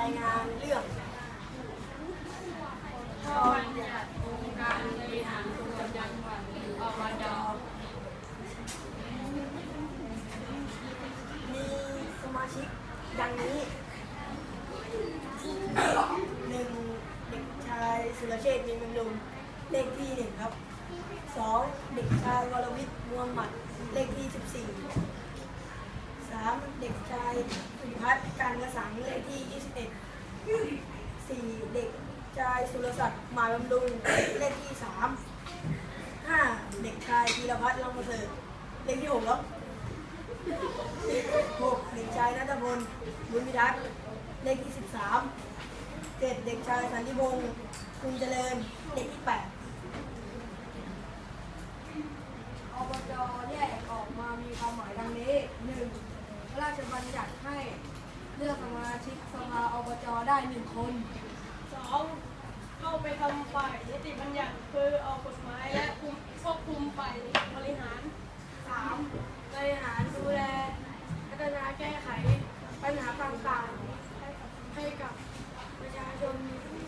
รายงานเรื่องข้อบัญญัติองค์การบริหารส่วนจังหวัดอบจมีสมาชิกดังนี้หนึ่งเด็กชายสุรเชษฐ์มีบำรุงเลขที่หนึ่งครับสองเด็กชายวรวิทย์มัวหมัดเลขที่สิบสี่สามเด็กชาย พัฒน์การกระสังเลขที่ยี่สิบเอ็ดสี่เด็กชายสุรศักดิ์หมายบำรุงเลขที่สามห้าเด็กชายธีรพัฒน์ลำประเสริเลขที่หกครับหกเด็กชายนัทพลบุญพิทักษ์เลขที่สิบสามเจ็ดเด็กชายสันติพงศ์คุณเจริญเลขที่แปดอบจแยกออกมามีความหมายดังนี้หนึ่งพระราชบัญญัติให้เลือกสมาชิกสภาอบจ ได้หนึ่งคนสองเข้าไปทำฝ่ายนิติบัญญัติคือเอากฎหมายและคุมควบคุมฝ่ายบริหารสามบริหารดูแลพัฒนาแก้ไขปัญหาต่างๆ ให้กับประชาชน